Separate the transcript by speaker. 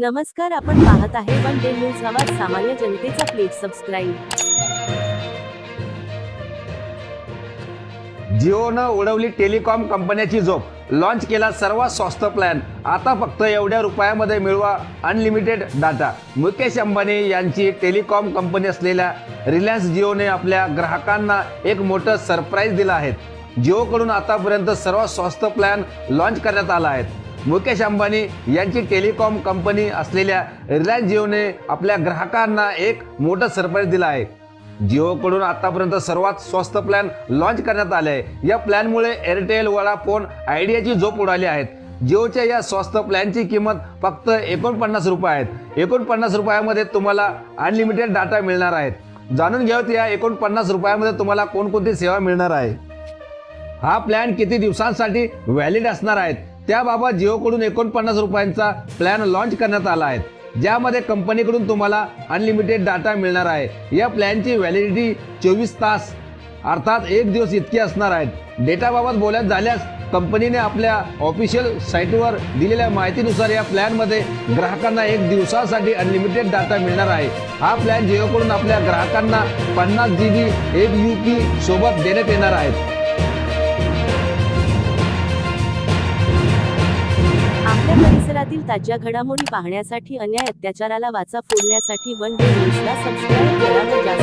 Speaker 1: नमस्कार आपण पाहत आहे वन डे न्यूज आवाज सामान्य जनतेचा प्लीज सबस्क्राईब.
Speaker 2: जिओनं उडवली टेलिकॉम कंपन्याची झोप. लॉन्च केला सर्वात स्वस्त प्लॅन. आता फक्त एवढ्या रुपयामध्ये मिळवा अनलिमिटेड डाटा. मुकेश अंबानी यांची टेलिकॉम कंपनी असलेल्या रिलायन्स जिओने आपल्या ग्राहकांना एक मोठं सरप्राईज दिलं आहे. जिओकडून आतापर्यंत सर्वात स्वस्त प्लॅन लॉन्च करण्यात आला आहे. मुकेश अंबानी यांची टेलिकॉम कंपनी असलेल्या रिलायन्स जिओने आपल्या ग्राहकांना एक मोठं सरप्राईज दिला आहे. जिओकडून आतापर्यंत सर्वात स्वस्त प्लॅन लॉन्च करण्यात आले आहे. या प्लॅनमुळे एअरटेल वडाफोन आयडियाची झोप उडाली आहेत. जिओच्या या स्वस्त प्लॅनची किंमत फक्त एकोणपन्नास रुपये आहेत. एकोणपन्नास रुपयामध्ये तुम्हाला अनलिमिटेड डाटा मिळणार आहेत. जाणून घ्यावत या एकोणपन्नास रुपयामध्ये तुम्हाला कोणकोणती सेवा मिळणार आहे. हा प्लॅन किती दिवसांसाठी व्हॅलिड असणार आहेत? त्याबाबत जिओकडून एकोणपन्नास रुपयांचा प्लॅन लॉन्च करण्यात आला आहे. ज्यामध्ये कंपनीकडून तुम्हाला अनलिमिटेड डाटा मिळणार आहे. या प्लॅनची व्हॅलिडिटी चोवीस तास अर्थात एक दिवस इतकी असणार आहेत डेटाबाबत बोलत झाल्यास कंपनीने आपल्या ऑफिशियल साईटवर दिलेल्या माहितीनुसार या प्लॅनमध्ये ग्राहकांना एक दिवसासाठी अनलिमिटेड डाटा मिळणार आहे. हा प्लॅन जिओकडून आपल्या ग्राहकांना पन्नास जी बी एक यू पी सोबत देण्यात येणार आहेत
Speaker 1: परिसरातील ताज्या घडामोडी पाहण्यासाठी अन्याय अत्याचाराला वाचा फोडण्यासाठी वन डे न्यूजला सबस्क्राईब करा व